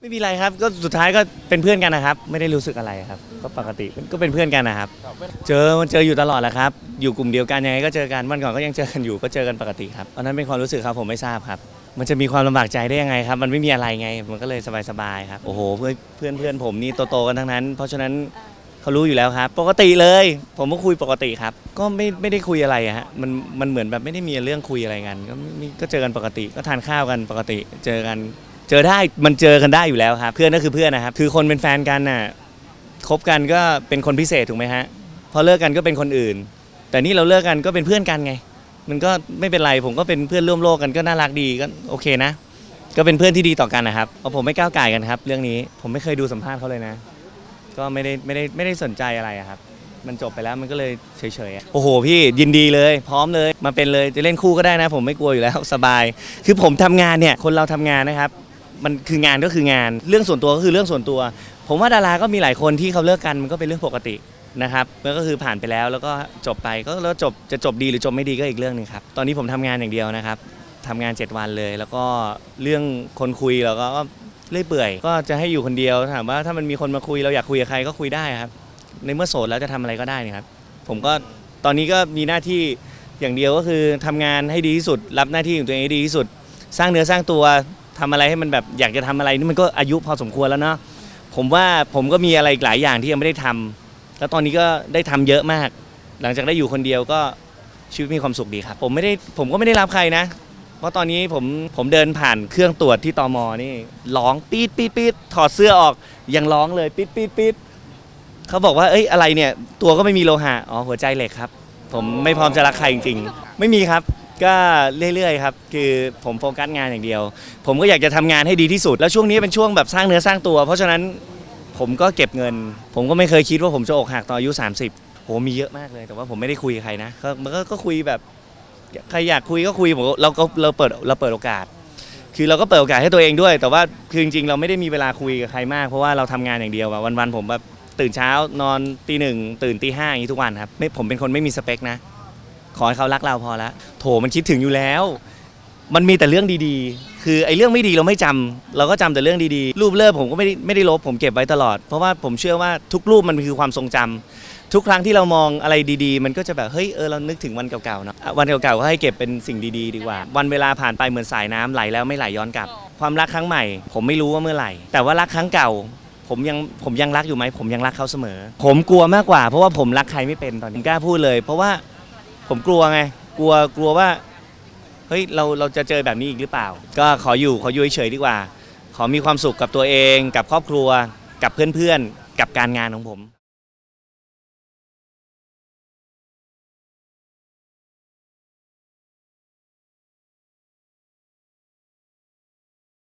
ไม่มีอะไรครับก็สุดท้ายก็เป็นเพื่อนกันนะครับ ไม่ได้รู้สึกอะไรครับ ก็ปกติก็เป็นเพื่อนกันนะครับ เจอมันเจออยู่ตลอดแหละครับ อยู่กลุ่มเดียวกันยังไงก็เจอกันวันก่อนก็ยังเจอกันอยู่ก็เจอกันปกติครับตอนนั้นเป็นความรู้สึกครับผมไม่ทราบครับ มันจะมีความลำบากใจได้ยังไงครับ มันไม่มีอะไรไง มันก็เลยสบายๆครับโอ้โหเพื่อนเพื่อนเพื่อนผมนี่โตๆกันทั้งนั้น เพราะฉะนั้นเขารู้อยู่แล้วครับ ปกติเลย ผมก็คุยปกติครับ ก็ไม่ไม่ได้คุยอะไรอะฮะมันมันเหมือนแบบไม่ได้มีเรื่องคุยอะไรกัน ก็มีก็เจอกันปกติ ก็ทานข้าวกันปกติ เจอกัน เจอได้มันเจอกันได้อยู่แล้วครับ เพื่อนก็คือเพื่อนนะครับ คือคนเป็นแฟนกันน่ะคบกันก็เป็นคนพิเศษถูกไหมฮะพอเลิกกันก็เป็นคนอื่น แต่นี่เราเลิกกันก็เป็นเพื่อนกันไง มันก็ไม่เป็นไรผมก็เป็นเพื่อนร่วมโลกกันก็น่ารักดีก็โอเคนะ ก็เป็นเพื่อนที่ดีต่อกันนะครับเอาผมไม่ก้าวไก่ายกันครับ เรื่องนี้ผมไม่เคยดูสัมภาษณ์เขาเลยนะ ก็ไม่ได้ไม่ได้ไม่ได้สนใจอะไรอะครับ มันจบไปแล้วมันก็เลยเฉยๆอะโอ้โหพี่ยินดีเลย พร้อมเลยมาเป็นเลยจะเล่นคู่ก็ได้นะ ผมไม่กลัวอยู่แล้ว สบาย คือผมทำงานเนี่ยคนเราทำงานนะครับ มันคืองานก็คืองาน เรื่องส่วนตัวก็คือเรื่องส่วนตัว ผมว่าดาราก็มีหลายคนที่เขาเลิกกันมันก็เป็นเรื่องปกตินะครับมันก็คือผ่านไปแล้วแล้วก็จบไปก็แล้วจบจะจบดีหรือจบไม่ดีก็อีกเรื่องหนึงครับตอนนี้ผมทำงานอย่างเดียวนะครับทำงาน 7 วันเลย แล้วก็เรื่องคนคุยเราก็เรื่อยเปื่อยก็จะให้อยู่คนเดียวถามว่าถ้ามันมีคนมาคุยเราอยากคุยกับใครก็คุยได้ครับ ในเมื่อโสดแล้วจะทำอะไรก็ได้นี่ครับ ผมก็ตอนนี้ก็มีหน้าที่อย่างเดียวก็คือทำงานให้ดีที่สุด รับหน้าที่ของตัวเองให้ดีที่สุด สร้างเนื้อสร้างตัว ทำอะไรให้มันแบบอยากจะทำอะไรนี่มันก็อายุพอสมควรแล้วเนาะผมว่าผมก็มีอะไรอีกหลายอย่างที่ยังไม่ได้ทำแล้วตอนนี้ก็ได้ทำเยอะมาก หลังจากได้อยู่คนเดียวก็ชีวิตมีความสุขดีครับ ผมไม่ได้ผมก็ไม่ได้รับใครนะ เพราะตอนนี้ผมผมเดินผ่านเครื่องตรวจที่ตมนี่ร้องปี๊ดปี๊ดปี๊ดถอดเสื้อออกยังร้องเลยปี๊ดปี๊ดปี๊ดเขาบอกว่าเอ้ยอะไรเนี่ย ตัวก็ไม่มีโลหะอ๋อหัวใจเหล็กครับ ผมไม่พร้อมจะรักใครจริง ๆ ไม่มีครับ ก็เรื่อยๆครับคือผมโฟกัสงานอย่างเดียว ผมก็อยากจะทำงานให้ดีที่สุด แล้วช่วงนี้เป็นช่วงแบบสร้างเนื้อสร้างตัว เพราะฉะนั้นผมก็เก็บเงิน ผมก็ไม่เคยคิดว่าผมจะอกหักตอนอายุ 30โหมีเยอะมากเลย แต่ว่าผมไม่ได้คุยกับใครนะก็มันก็คุยแบบใครอยากคุยก็คุยผมเราก็เราเปิดเราเปิดโอกาส คือเราก็เปิดโอกาสให้ตัวเองด้วย แต่ว่าคือจริงๆ เราไม่ได้มีเวลาคุยกับใครมากเพราะว่าเราทำงานอย่างเดียวอะวันๆผมแบบตื่นเช้านอนตีหนึ่งตื่นตีห้าอย่างนี้ทุกวันครับไม่ผมเป็นคนไม่มีสเปคนะ ขอให้เขารักเราพอละโถมันคิดถึงอยู่แล้ว มันมีแต่เรื่องดีๆ คือไอ้เรื่องไม่ดีเราไม่จำเราก็จำแต่เรื่องดีๆ รูปเลิกผมก็ไม่ได้ไม่ได้ลบผมเก็บไว้ตลอด เพราะว่าผมเชื่อว่าทุกรูปมันคือความทรงจำทุกครั้งที่เรามองอะไรดีๆ มันก็จะแบบเฮ้ยเออเรานึกถึงวันเก่าๆเนาะอะวันเก่าๆก็ให้เก็บเป็นสิ่งดีๆ ดีกว่า วันเวลาผ่านไปเหมือนสายน้ำไหลแล้วไม่ไหลย้อนกลับ ความรักครั้งใหม่ ผมไม่รู้ว่าเมื่อไหร่ แต่ว่ารักครั้งเก่า ผมยังผมยังรักอยู่ไหมผมยังรักเขาเสมอ ผมกลัวมากกว่าเพราะว่าผมรักใครไม่เป็นตอนนี้ผมกล้าพูดเลย เพราะว่า ผมกลัวไง กลัวกลัวว่าเฮ้ยเราเราจะเจอแบบนี้อีกหรือเปล่า ก็ขออยู่ขออยู่เฉยๆดีกว่า ขอมีความสุขกับตัวเอง กับครอบครัว กับเพื่อนๆ กับการงานของผม